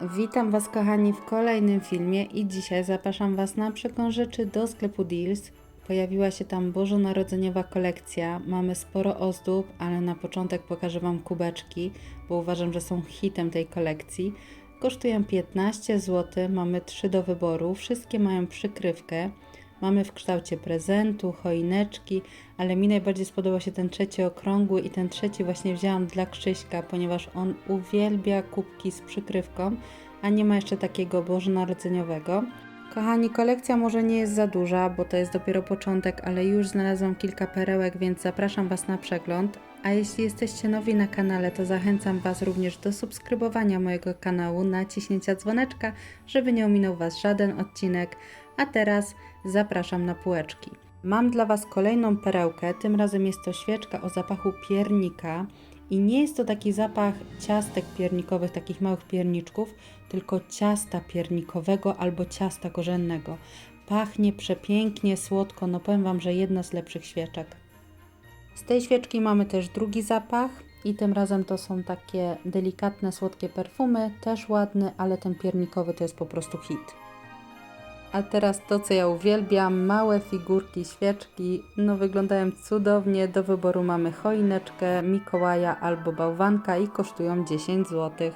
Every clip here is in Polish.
Witam Was kochani w kolejnym filmie i dzisiaj zapraszam Was na przekąs rzeczy do sklepu Deals. Pojawiła się tam bożonarodzeniowa kolekcja, mamy sporo ozdób, ale na początek pokażę Wam kubeczki, bo uważam, że są hitem tej kolekcji. Kosztują 15 zł, mamy 3 do wyboru, wszystkie mają przykrywkę. Mamy w kształcie prezentu, choineczki, ale mi najbardziej spodobał się ten trzeci okrągły i ten trzeci właśnie wzięłam dla Krzyśka, ponieważ on uwielbia kubki z przykrywką, a nie ma jeszcze takiego bożonarodzeniowego. Kochani, kolekcja może nie jest za duża, bo to jest dopiero początek, ale już znalazłam kilka perełek, więc zapraszam Was na przegląd. A jeśli jesteście nowi na kanale, to zachęcam Was również do subskrybowania mojego kanału, naciśnięcia dzwoneczka, żeby nie ominął Was żaden odcinek. A teraz zapraszam na półeczki. Mam dla Was kolejną perełkę, tym razem jest to świeczka o zapachu piernika. I nie jest to taki zapach ciastek piernikowych, takich małych pierniczków, tylko ciasta piernikowego albo ciasta korzennego. Pachnie przepięknie, słodko, no powiem Wam, że jedna z lepszych świeczek. Z tej świeczki mamy też drugi zapach i tym razem to są takie delikatne, słodkie perfumy, też ładny, ale ten piernikowy to jest po prostu hit. A teraz to, co ja uwielbiam, małe figurki, świeczki, no wyglądają cudownie. Do wyboru mamy choineczkę, Mikołaja albo bałwanka i kosztują 10 zł.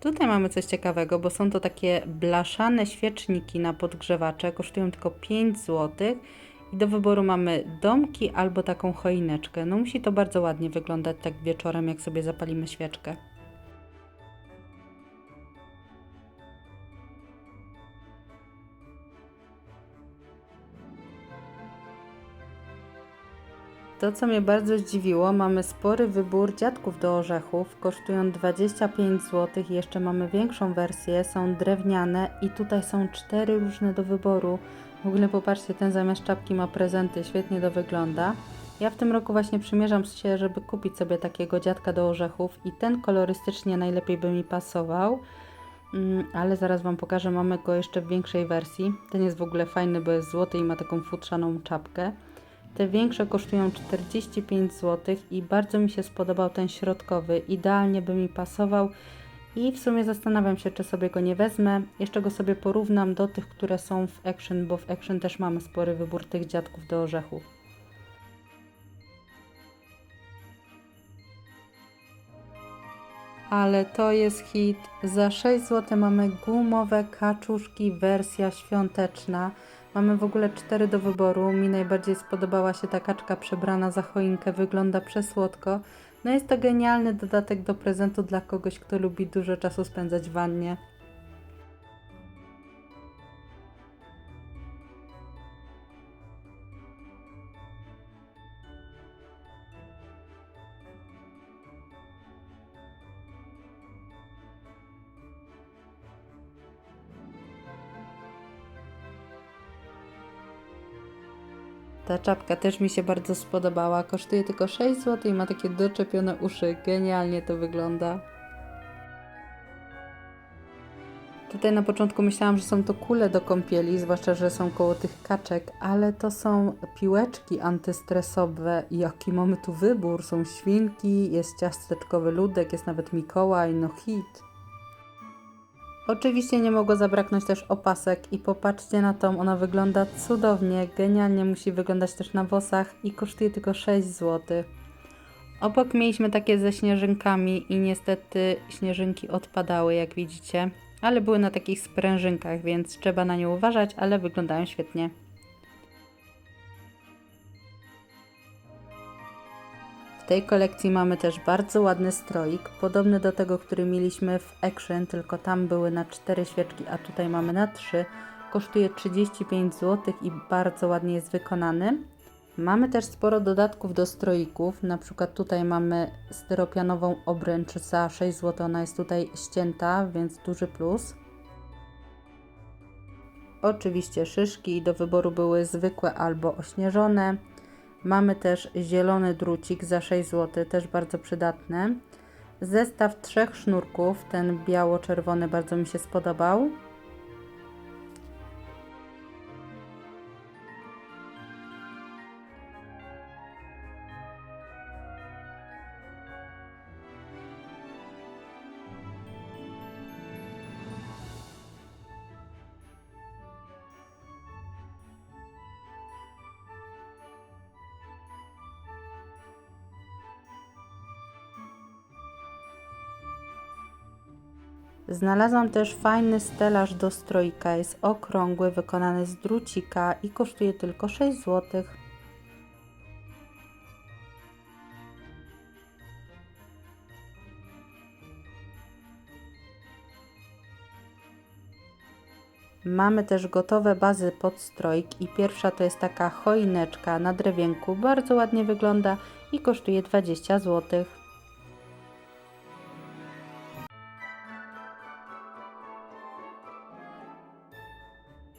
Tutaj mamy coś ciekawego, bo są to takie blaszane świeczniki na podgrzewacze, kosztują tylko 5 zł. I do wyboru mamy domki albo taką choineczkę. No musi to bardzo ładnie wyglądać tak wieczorem, jak sobie zapalimy świeczkę. To, co mnie bardzo zdziwiło, mamy spory wybór dziadków do orzechów. Kosztują 25 zł. Jeszcze mamy większą wersję, są drewniane i tutaj są cztery różne do wyboru. W ogóle popatrzcie, ten zamiast czapki ma prezenty, świetnie to wygląda. Ja w tym roku właśnie przymierzam się, żeby kupić sobie takiego dziadka do orzechów i ten kolorystycznie najlepiej by mi pasował. Mm, ale zaraz Wam pokażę, mamy go jeszcze w większej wersji. Ten jest w ogóle fajny, bo jest złoty i ma taką futrzaną czapkę. Te większe kosztują 45 zł i bardzo mi się spodobał ten środkowy. Idealnie by mi pasował i w sumie zastanawiam się, czy sobie go nie wezmę. Jeszcze go sobie porównam do tych, które są w Action, bo w Action też mamy spory wybór tych dziadków do orzechów. Ale to jest hit. Za 6 zł mamy gumowe kaczuszki, wersja świąteczna. Mamy w ogóle cztery do wyboru. Mi najbardziej spodobała się ta kaczka przebrana za choinkę, wygląda przesłodko. No jest to genialny dodatek do prezentu dla kogoś, kto lubi dużo czasu spędzać w wannie. Ta czapka też mi się bardzo spodobała. Kosztuje tylko 6 zł i ma takie doczepione uszy. Genialnie to wygląda. Tutaj na początku myślałam, że są to kule do kąpieli, zwłaszcza, że są koło tych kaczek, ale to są piłeczki antystresowe. Jaki mamy tu wybór? Są świnki, jest ciasteczkowy ludek, jest nawet Mikołaj, no hit. Oczywiście nie mogło zabraknąć też opasek i popatrzcie na tą, ona wygląda cudownie, genialnie musi wyglądać też na włosach i kosztuje tylko 6 zł. Obok mieliśmy takie ze śnieżynkami i niestety śnieżynki odpadały jak widzicie, ale były na takich sprężynkach, więc trzeba na nie uważać, ale wyglądają świetnie. W tej kolekcji mamy też bardzo ładny stroik, podobny do tego, który mieliśmy w Action, tylko tam były na 4 świeczki, a tutaj mamy na 3. Kosztuje 35 zł i bardzo ładnie jest wykonany. Mamy też sporo dodatków do stroików, na przykład tutaj mamy styropianową obręcz za 6 zł, ona jest tutaj ścięta, więc duży plus. Oczywiście szyszki do wyboru były zwykłe albo ośnieżone. Mamy też zielony drucik za 6 zł, też bardzo przydatny. Zestaw trzech sznurków, ten biało-czerwony bardzo mi się spodobał. Znalazłam też fajny stelaż do strojka, jest okrągły, wykonany z drucika i kosztuje tylko 6 zł. Mamy też gotowe bazy pod strojk i pierwsza to jest taka choineczka na drewienku, bardzo ładnie wygląda i kosztuje 20 zł.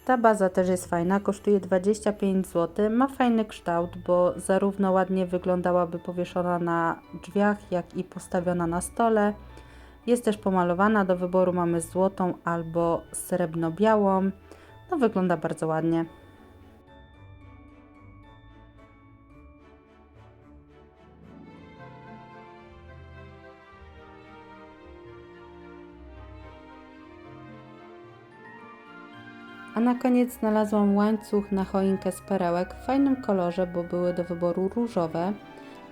Ta baza też jest fajna, kosztuje 25 zł. Ma fajny kształt, bo zarówno ładnie wyglądałaby powieszona na drzwiach, jak i postawiona na stole. Jest też pomalowana, do wyboru mamy złotą albo srebrno-białą. No wygląda bardzo ładnie. A na koniec znalazłam łańcuch na choinkę z perełek w fajnym kolorze, bo były do wyboru różowe.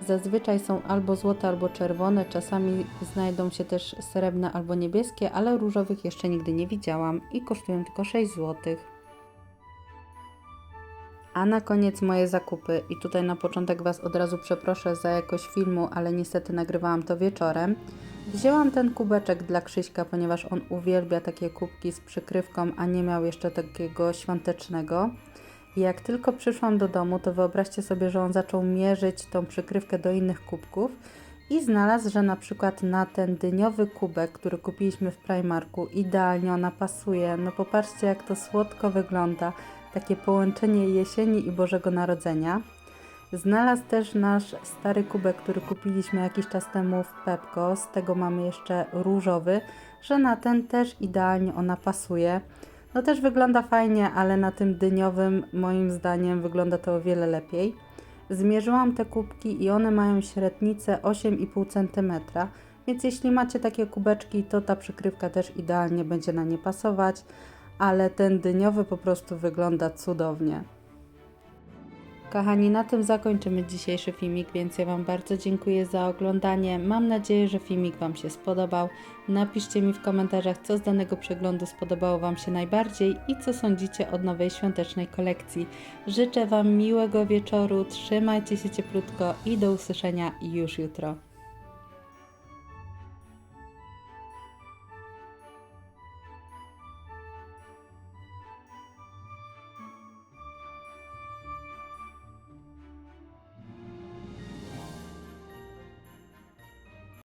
Zazwyczaj są albo złote, albo czerwone, czasami znajdą się też srebrne albo niebieskie, ale różowych jeszcze nigdy nie widziałam i kosztują tylko 6 zł. A na koniec moje zakupy i tutaj na początek Was od razu przeproszę za jakość filmu, ale niestety nagrywałam to wieczorem. Wzięłam ten kubeczek dla Krzyśka, ponieważ on uwielbia takie kubki z przykrywką, a nie miał jeszcze takiego świątecznego. I jak tylko przyszłam do domu, to wyobraźcie sobie, że on zaczął mierzyć tą przykrywkę do innych kubków i znalazł, że na przykład na ten dyniowy kubek, który kupiliśmy w Primarku, idealnie ona pasuje. No popatrzcie, jak to słodko wygląda. Takie połączenie jesieni i Bożego Narodzenia. Znalazł też nasz stary kubek, który kupiliśmy jakiś czas temu w Pepko. Z tego mamy jeszcze różowy, że na ten też idealnie ona pasuje. No też wygląda fajnie, ale na tym dyniowym moim zdaniem wygląda to o wiele lepiej. Zmierzyłam te kubki i one mają średnicę 8,5 cm, więc jeśli macie takie kubeczki, to ta przykrywka też idealnie będzie na nie pasować, ale ten dyniowy po prostu wygląda cudownie. Kochani, na tym zakończymy dzisiejszy filmik, więc ja Wam bardzo dziękuję za oglądanie. Mam nadzieję, że filmik Wam się spodobał. Napiszcie mi w komentarzach, co z danego przeglądu spodobało Wam się najbardziej i co sądzicie o nowej świątecznej kolekcji. Życzę Wam miłego wieczoru, trzymajcie się cieplutko i do usłyszenia już jutro.